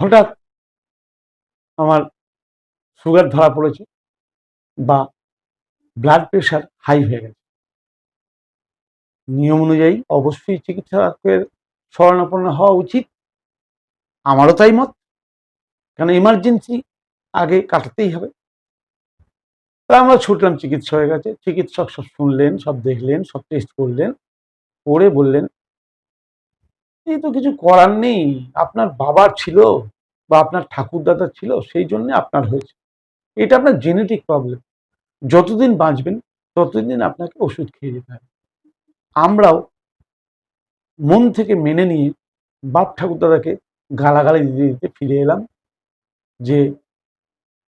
হঠাৎ আমার সুগার ধরা পড়েছে বা ব্লাড প্রেশার হাই হয়ে গেছে। নিয়ম অনুযায়ী অবশ্যই চিকিৎসকের শরণাপন্ন হওয়া উচিত। আমারও তাই মত। কেন ইমার্জেন্সি আগে কাটাতেই হবে। তা আমরা ছুটলাম চিকিৎসকের কাছে চিকিৎসক সব শুনলেন, সব দেখলেন, সব টেস্ট করলেন, করে বললেন, এই তো কিছু করার নেই। আপনার বাবার ছিল। বা আপনার ঠাকুরদাদার ছিল, সেই জন্য আপনার হয়েছে। এটা আপনার জেনেটিক প্রবলেম যতদিন বাঁচবেন, ততদিন আপনাকে ওষুধ খেয়ে যেতে হবে। আমরাও মন থেকে মেনে নিয়ে বাপ ঠাকুরদাদাকে গালাগালি দিতে দিতে ফিরে এলাম যে,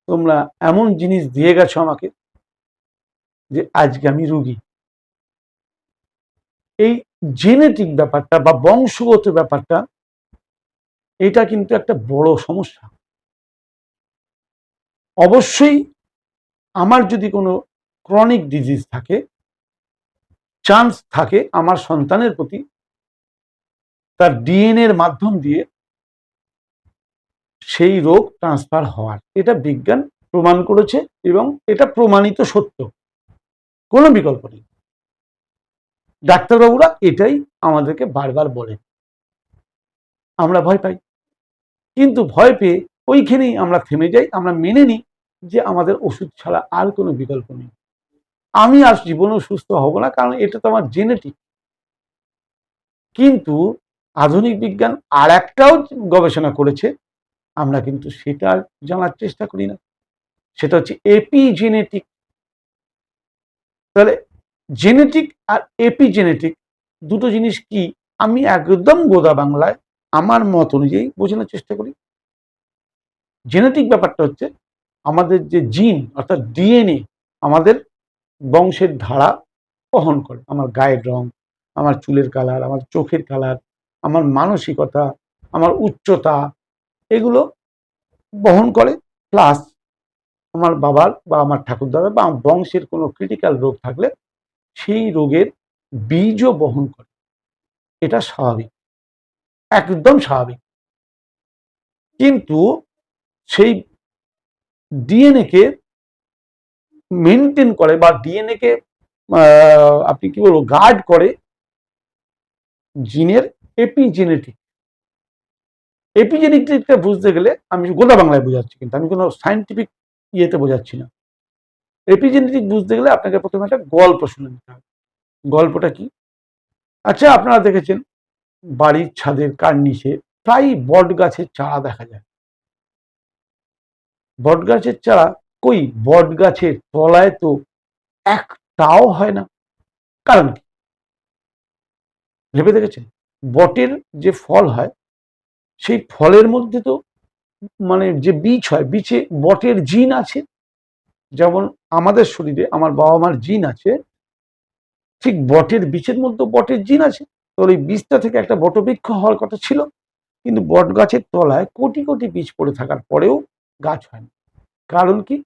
তোমরা এমন জিনিস দিয়ে গেছো আমাকে যে, আজকে আমি রুগী। এই জেনেটিক ব্যাপারটা বা বংশগত ব্যাপারটা এটা কিন্তু একটা বড় সমস্যা। অবশ্যই আমার যদি কোনো ক্রনিক ডিজিজ থাকে চান্স থাকে আমার সন্তানের প্রতি তার ডিএনএ এর মাধ্যম দিয়ে সেই রোগ ট্রান্সফার হওয়ার। এটা বিজ্ঞান প্রমাণ করেছে এবং এটা প্রমাণিত সত্য। কোনো বিকল্প নেই। ডাক্তারবাবুরা এটাই আমাদেরকে বারবার বলেন। আমরা ভয় পাই। কিন্তু ভয় পেয়ে ওইখানেই আমরা থেমে যাই, আমরা মেনে নিই যে আমাদের ওষুধ ছাড়া আর কোনো বিকল্প নেই। আমি আর জীবনেও সুস্থ হব না, কারণ এটা তো আমার জেনেটিক। কিন্তু আধুনিক বিজ্ঞান আর একটাও গবেষণা করেছে, আমরা কিন্তু সেটা জানার চেষ্টা করি না। সেটা হচ্ছে এপিজেনেটিক। তাহলে জেনেটিক আর এপিজেনেটিক দুটো জিনিস কি? আমি একদম গোদা বাংলায় আমার মত অনুযায়ী বোঝানোর চেষ্টা করি। জেনেটিক ব্যাপারটা হচ্ছে আমাদের যে জিন অর্থাৎ ডিএনএ আমাদের বংশের ধারা বহন করে। আমার গায়ের রং, আমার চুলের কালার আমার চোখের কালার আমার মানসিকতা, আমার উচ্চতা এগুলো বহন করে। প্লাস আমার বাবার বা আমার ঠাকুরদাদা বা আমার বংশের কোনো ক্রিটিক্যাল রোগ থাকলে সেই রোগের বীজও বহন করে। এটা স্বাভাবিক। একদম স্বাভাবিক। কিন্তু সেই ডিএনএ কে মেনটেন করে বা ডিএনএ কে আপনি কি বলব গার্ড করে জিনের এপিজেনেটিক এপিজেনেটিকটা বুঝতে গেলে আমি গোদা বাংলায় বোঝাচ্ছি কিন্তু, আমি কোনো সাইন্টিফিক ইয়েতে বোঝাচ্ছি না। এপিজেনেটিক বুঝতে গেলে আপনাকে প্রথমে একটা গল্প শুনে নিতে হবে। গল্পটা কি? আচ্ছা আপনারা দেখেছেন বাড়ির ছাদের কার্নিশে প্রায় বট গাছের চারা দেখা যায়। বট গাছের চারা কই? বট গাছের তলায় তো একটাও হয় না। কারণ কি? ভেবে দেখেছেন? বটের যে ফল হয়, সেই ফলের মধ্যে তো মানে যে বীজ হয়, বীজে বটের জিন আছে। যেমন আমাদের শরীরে আমার বাবা মার জিন আছে, ঠিক বটের বীজের মধ্যে বটের জিন আছে। তো ওই বীজটা থেকে একটা বটবৃক্ষ হওয়ার কথা ছিল, কিন্তু বট গাছের তলায় কোটি কোটি বীজ পড়ে থাকার পরেও গাছ হয় না কারণ কি?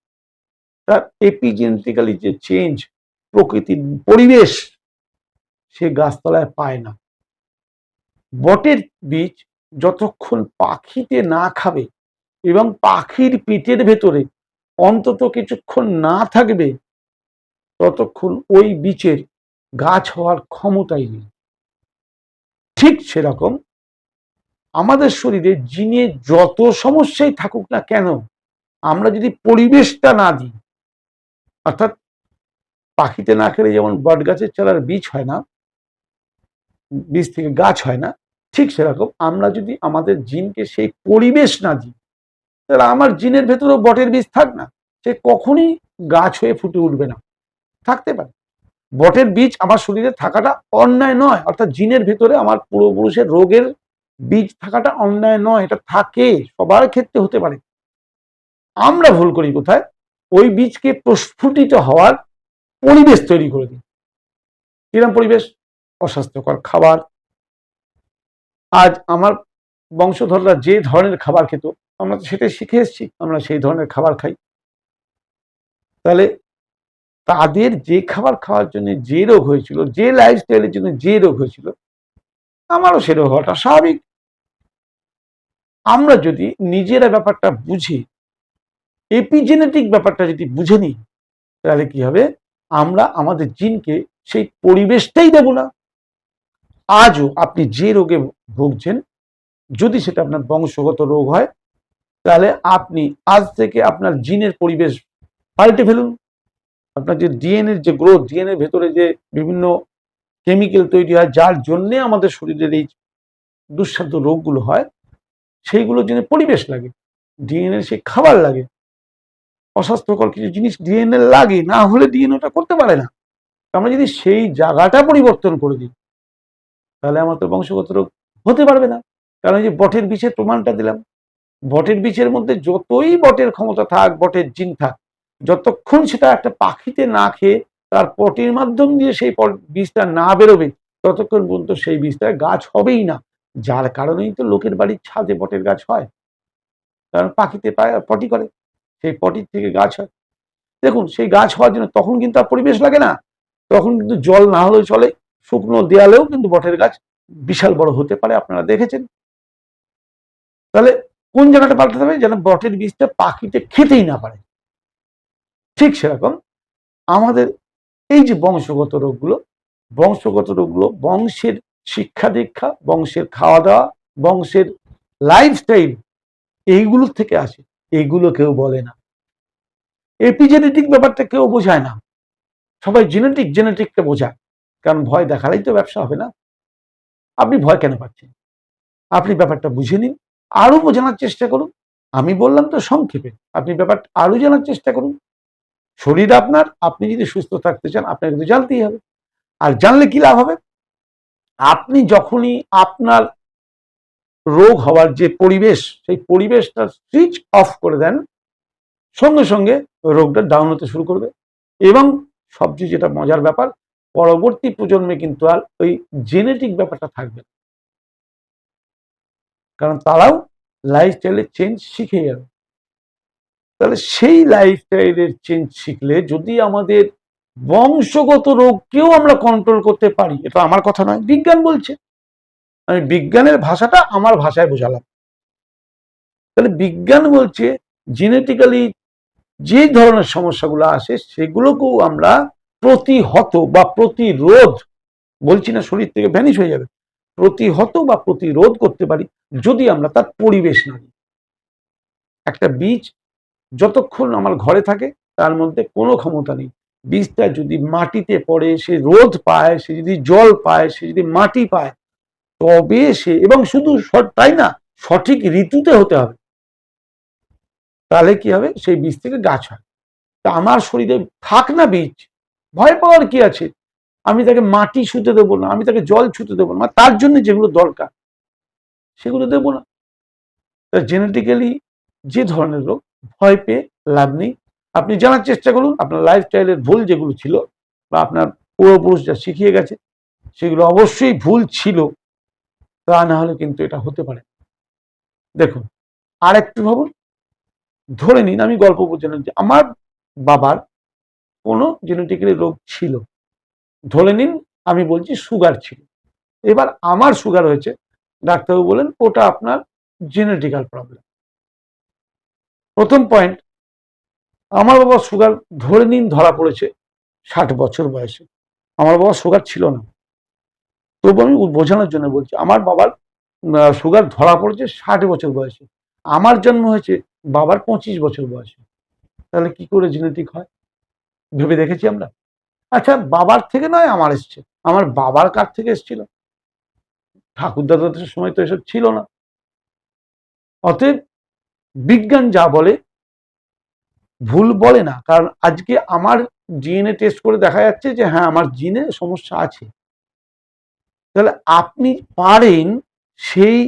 তার এপিজেনেটিক্যালি যে চেঞ্জ প্রকৃতির পরিবেশ, সে গাছতলায় পায় না। বটের বীজ যতক্ষণ পাখিতে না খাবে এবং পাখির পেটের ভেতরে অন্তত কিছুক্ষণ না থাকবে, ততক্ষণ ওই বীজের গাছ হওয়ার ক্ষমতাই নেই। ঠিক সেরকম আমাদের শরীরে জিনে যত সমস্যাই থাকুক না কেন, আমরা যদি পরিবেশটা না দিই, অর্থাৎ পাখিতে না খেলে যেমন বট গাছের চালার বীজ হয় না, বীজ থেকে গাছ হয় না, ঠিক সেরকম আমরা যদি আমাদের জিনকে সেই পরিবেশ না দিই, তাহলে আমার জিনের ভেতরেও বটের বীজ থাক না, সে কখনই গাছ হয়ে ফুটে উঠবে না, থাকতে পারে। বটের বীজ আমার শরীরে থাকাটা অন্যায় নয়, অর্থাৎ জিনের ভেতরে আমার পূর্বপুরুষের রোগের বীজ থাকাটা অন্যায় নয়, এটা থাকে, সবার ক্ষেত্রে হতে পারে। আমরা ভুল করি কোথায়? ওই বীজকে প্রস্ফুটিত হওয়ার পরিবেশ তৈরি করে দিই। কিরম পরিবেশ? অস্বাস্থ্যকর খাবার। আজ আমার বংশধররা যে ধরনের খাবার খেত, আমরা তো সেটাই শিখে এসেছি, আমরা সেই ধরনের খাবার খাই। তাহলে তাদের যে খাবার খাওয়ার জন্য যে রোগ হয়েছিল, যে লাইফস্টাইলের জন্য যে রোগ হয়েছিল, আমারও সে রোগ হওয়াটা স্বাভাবিক। আমরা যদি নিজেরা ব্যাপারটা বুঝি এপিজেনেটিক ব্যাপারটা যদি বুঝে নিই, তাহলে কি হবে? আমরা আমাদের জিনকে সেই পরিবেশটাই দেব না। আজও আপনি যে রোগে ভুগছেন, যদি সেটা আপনার বংশগত রোগ হয়, তাহলে আপনি আজ থেকে আপনার জিনের পরিবেশ পাল্টে ফেলুন। আপনার যে ডিএনএর যে গ্রোথ ডিএনএর ভেতরে যে বিভিন্ন কেমিক্যাল তৈরি হয়, যার জন্যে আমাদের শরীরের এই দুঃসাধ্য রোগগুলো হয়, সেইগুলোর জন্য পরিবেশ লাগে ডিএনএ সেই খাবার লাগে। অস্বাস্থ্যকর কিছু জিনিস ডিএনএ লাগে, না হলে ডিএনএ ওটা করতে পারে না। আমরা যদি সেই জায়গাটা পরিবর্তন করে দিই, তাহলে আমার তো বংশগত রোগ হতে পারবে না। কারণ এই যে বটের বীজের প্রমাণটা দিলাম, বটের বীজের মধ্যে যতই বটের ক্ষমতা থাক, বটের জিন থাক যতক্ষণ সেটা একটা পাখিতে না খেয়ে তার পটির মাধ্যম দিয়ে সেই বীজটা না বেরোবে, ততক্ষণ পর্যন্ত সেই বীজটা গাছ হবেই না। যার কারণেই তো লোকের বাড়ির ছাদে বটের গাছ হয়। কারণ পাখিতে পটি করে, সেই পটির থেকে গাছ হয়। দেখুন, সেই গাছ হওয়ার জন্য তখন কিন্তু আর পরিবেশ লাগে না। তখন কিন্তু জল না হলেও চলে, শুকনো দেয়ালেও কিন্তু বটের গাছ বিশাল বড় হতে পারে, আপনারা দেখেছেন। তাহলে কোন জায়গাটা পাল্টাতে হবে? যেন বটের বীজটা পাখিতে খেতেই না পারে। ঠিক সেরকম আমাদের এই যে বংশগত রোগগুলো বংশগত রোগগুলো, বংশের শিক্ষা দীক্ষা, বংশের খাওয়া দাওয়া বংশের লাইফস্টাইল এইগুলোর থেকে আসে। এইগুলো কেউ বলে না। এপিজেনেটিক ব্যাপারটা কেউ বোঝায় না। সবাই জেনেটিক জেনেটিকটা বোঝায়। কারণ ভয় দেখালেই তো ব্যবসা হবে না। আপনি ভয় কেন পাচ্ছেন? আপনি ব্যাপারটা বুঝে নিন। আরও বোঝানোর চেষ্টা করুন। আমি বললাম তো সংক্ষেপে। আপনি ব্যাপারটা আরও জানার চেষ্টা করুন। শরীর আপনার, আপনি যদি সুস্থ থাকতে চান, আপনাকে তো জানতেই হবে। আর জানলে কি লাভ হবে? আপনি যখনই আপনার রোগ হওয়ার যে পরিবেশ, সেই পরিবেশটা সুইচ অফ করে দেন, সঙ্গে সঙ্গে রোগটা ডাউন হতে শুরু করবে। এবং সবচেয়ে যেটা মজার ব্যাপার, পরবর্তী প্রজন্মে কিন্তু আর ওই জেনেটিক ব্যাপারটা থাকবে কারণ তারাও লাইফস্টাইলের চেঞ্জ শিখে যাবে। তাহলে সেই লাইফস্টাইলের চেঞ্জ শিখলে যদি আমাদের বংশগত রোগকেও আমরা কন্ট্রোল করতে পারি, এটা আমার কথা নয়, বিজ্ঞান বলছে। আমি বিজ্ঞানের ভাষাটা আমার ভাষায় বোঝালাম। তাহলে বিজ্ঞান বলছে জেনেটিক্যালি যে ধরনের সমস্যাগুলো আসে সেগুলোকেও আমরা প্রতিহত বা প্রতিরোধ, বলছি না শরীর থেকে ভ্যানিশ হয়ে যাবে, প্রতিহত বা প্রতিরোধ করতে পারি যদি আমরা তার পরিবেশ না দিই একটা বীজ যতক্ষণ আমার ঘরে থাকে, তার মধ্যে কোনো ক্ষমতা নেই। বীজটা যদি মাটিতে পড়ে, সে রোদ পায়, সে যদি জল পায়, সে যদি মাটি পায়, তবে সে, এবং শুধু তাই না, সঠিক ঋতুতে হতে হবে। তাহলে কি হবে? সেই বীজ থেকে গাছ হয়। তা আমার শরীরে থাক না বীজ, ভয় পাওয়ার কি আছে? আমি তাকে মাটি ছুতে দেবো না, আমি তাকে জল ছুতে দেবো না তার জন্য যেগুলো দরকার, সেগুলো দেবো না। জেনেটিক্যালি যে ধরনের রোগ ভয় পেয়ে লাভ নেই। আপনি জানার চেষ্টা করুন, আপনার লাইফস্টাইলের ভুল যেগুলো ছিল বা আপনার পূর্বপুরুষ যা শিখিয়ে গেছে, সেগুলো অবশ্যই ভুল ছিল, তা না হলে কিন্তু এটা হতে পারে দেখুন আর একটু ভাবুন, ধরে নিন আমি গল্প বলছিলাম যে আমার বাবার কোনো জেনেটিক্যালি রোগ ছিল। ধরে নিন আমি বলছি সুগার ছিল। এবার আমার সুগার হয়েছে, ডাক্তারবাবু বলেন ওটা আপনার জেনেটিক্যাল প্রবলেম প্রথম পয়েন্ট আমার বাবা সুগার ধরে নিন ধরা পড়েছে ষাট বছর বয়সে। আমার বাবা সুগার ছিল না। তবু আমি বোঝানোর জন্য বলছি, আমার বাবার সুগার ধরা পড়েছে ষাট বছর বয়সে। আমার জন্ম হয়েছে বাবার পঁচিশ বছর বয়সে। তাহলে কি করে জেনেটিক হয়? ভেবে দেখেছি আমরা। আচ্ছা বাবার থেকে নয়, আমার এসছে। আমার বাবার কাছ থেকে এসেছিল। ঠাকুর দাদাদের সময় তো এসব ছিল না। অতএব বিজ্ঞান যা বলে, ভুল বলে না। কারণ আজকে আমার জিএনএ টেস্ট করে দেখা যাচ্ছে যে হ্যাঁ আমার জিনে সমস্যা আছে। তাহলে আপনি পারেন সেই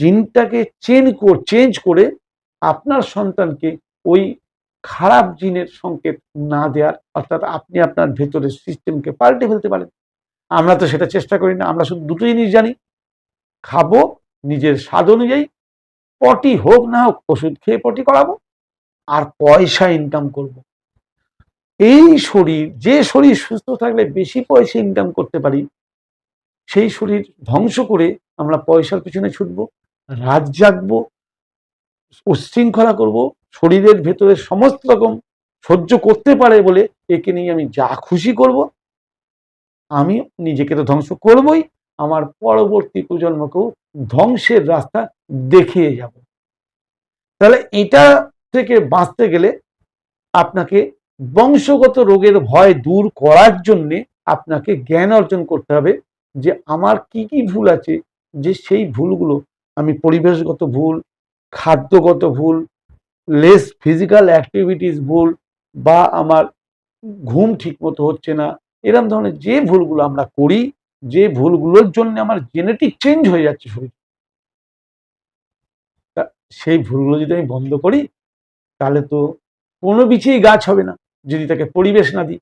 জিনটাকে চেঞ্জ চেঞ্জ করে আপনার সন্তানকে ওই খারাপ জিনের সংকেত না দেওয়ার, অর্থাৎ আপনি আপনার ভেতরের সিস্টেমকে পাল্টে ফেলতে পারেন। আমরা তো সেটা চেষ্টা করি না, আমরা শুধু দুটো জিনিস জানি। খাব, নিজের স্বাদ অনুযায়ী পটি হোক না হোক, ওষুধ খেয়ে পটি করাবো আর পয়সা ইনকাম করব। এই শরীর, যে শরীর সুস্থ থাকলে বেশি পয়সা ইনকাম করতে পারি, সেই শরীর ধ্বংস করে আমরা পয়সার পিছনে ছুটবো, রাত জাগবো, উশৃঙ্খলা করব, শরীরের ভেতরে সমস্ত রকম সহ্য করতে পারে বলে একে নিয়ে আমি যা খুশি করব, আমি নিজেকে তো ধ্বংস করবই আমার পরবর্তী প্রজন্মকেও ধ্বংসের রাস্তা দেখিয়ে যাব। তাহলে এটা থেকে বাঁচতে গেলে আপনাকে বংশগত রোগের ভয় দূর করার জন্যে আপনাকে জ্ঞান অর্জন করতে হবে যে আমার কি কি ভুল আছে, যে সেই ভুলগুলো আমি পরিবেশগত ভুল, খাদ্যগত ভুল লেস ফিজিক্যাল অ্যাক্টিভিটিস ভুল বা আমার ঘুম ঠিক মতো হচ্ছে না এরকম ধরনের যে ভুলগুলো আমরা করি যে ভুলগুলোর জন্য আমার জেনেটিক চেঞ্জ হয়ে যাচ্ছে শরীর। সেই ভুলগুলো যদি আমি বন্ধ করি, তাহলে তো কোনো বিচেই গাছ হবে না, যদি তাকে পরিবেশ না দিই।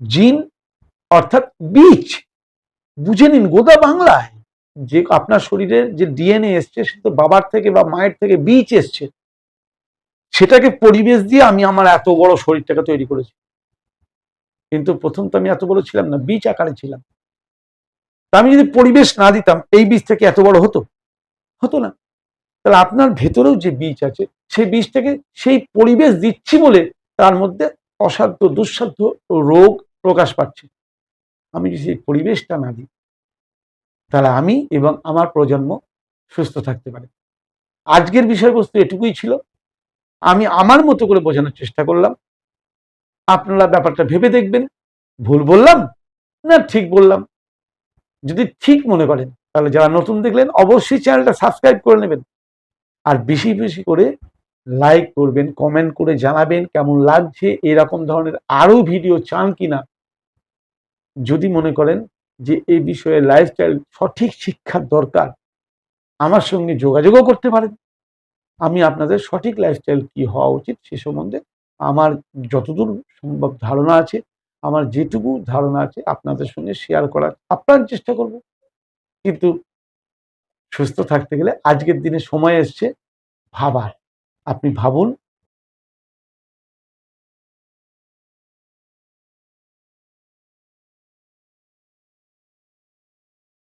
জিন অর্থাৎ বীজ, বুঝে নিন গোদা বাংলায় যে আপনার শরীরে যে ডিএনএ এসছে, সে তো বাবার থেকে বা মায়ের থেকে বীজ এসছে। সেটাকে পরিবেশ দিয়ে আমি আমার এত বড় শরীরটাকে তৈরি করেছি। কিন্তু প্রথম তো আমি এত বড় ছিলাম না, বীজ আকারে ছিলাম। আমি যদি পরিবেশ না দিতাম, এই বীজ থেকে এত বড় হতো? হতো না। তাহলে আপনার ভেতরেও যে বীজ আছে, সেই বীজটাকে সেই পরিবেশ দিচ্ছি বলে তার মধ্যে অসাধ্য, দুঃসাধ্য রোগ প্রকাশ পাচ্ছে। আমি যদি সেই পরিবেশটা না দিই, তাহলে আমি এবং আমার প্রজন্ম সুস্থ থাকতে পারে। আজকের বিষয়বস্তু এটুকুই ছিল। আমি আমার মতো করে বোঝানোর চেষ্টা করলাম। আপনারা ব্যাপারটা ভেবে দেখবেন। ভুল বললাম? না, ঠিক বললাম। যদি ঠিক মনে করেন, তাহলে যারা নতুন দেখলেন, অবশ্যই চ্যানেলটা সাবস্ক্রাইব করে নেবেন। আর বেশি বেশি করে লাইক করবেন কমেন্ট করে জানাবেন কেমন লাগছে, এরকম ধরনের আরও ভিডিও চান কিনা। যদি মনে করেন যে এই বিষয়ে লাইফস্টাইল সঠিক শিক্ষার দরকার, আমার সঙ্গে যোগাযোগও করতে পারেন। আমি আপনাদের সঠিক লাইফস্টাইল কি হওয়া উচিত সে সম্বন্ধে আমার যতদূর সম্ভব ধারণা আছে আমার যেটুকু ধারণা আছে আপনাদের সঙ্গে শেয়ার করার আপ্রাণ চেষ্টা করব। কিন্তু সুস্থ থাকতে গেলে আজকের দিনে সময় এসছে ভাবার। আপনি ভাবুন